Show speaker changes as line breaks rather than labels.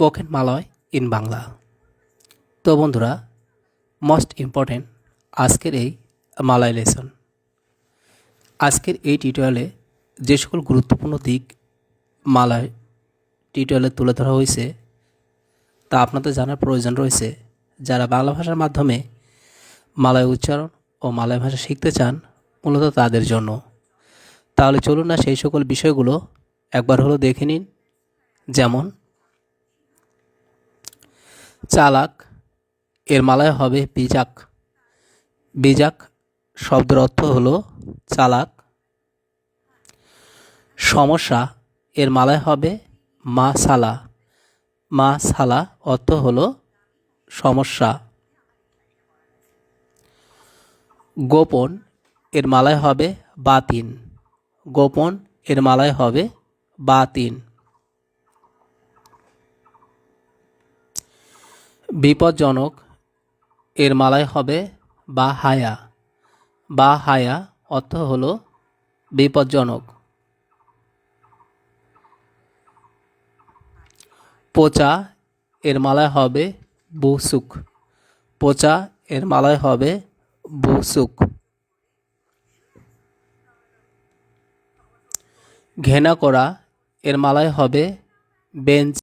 Spoken Malay in Bangla. তো বন্ধুরা most important আজকের এই মালয় লেসন আজকের এই টিউটোরিয়ালে যে সকল গুরুত্বপূর্ণ দিক মালয় টিউটোরিয়ালে তুলে ধরা হয়েছে, তা আপনাদের জানার প্রয়োজন রয়েছে। যারা বাংলা ভাষার মাধ্যমে মালয় উচ্চারণ ও মালয় ভাষা শিখতে চান, মূলত তাদের জন্য। তাহলে চলুন না সেই সকল বিষয়গুলো একবার হলো দেখে নিন। যেমন চালাক, এর মালায় হবে বিজাক। বিজাক শব্দের অর্থ হলো চালাক। সমস্যা, এর মালায় হবে মা সালা। মা সালা অর্থ হল সমস্যা। গোপন, এর মালায় হবে বাতিন। গোপন, এর মালায় হবে বাতিন। বিপজ্জনক এর মালায় হবে বা হায়া বা হায়া অর্থ হলো বিপজ্জনক। পচা এর মালায় হবে বুসুক। পচা এর মালায় হবে বুসুক। ঘেনা করা এর মালায় হবে বেঞ্চ।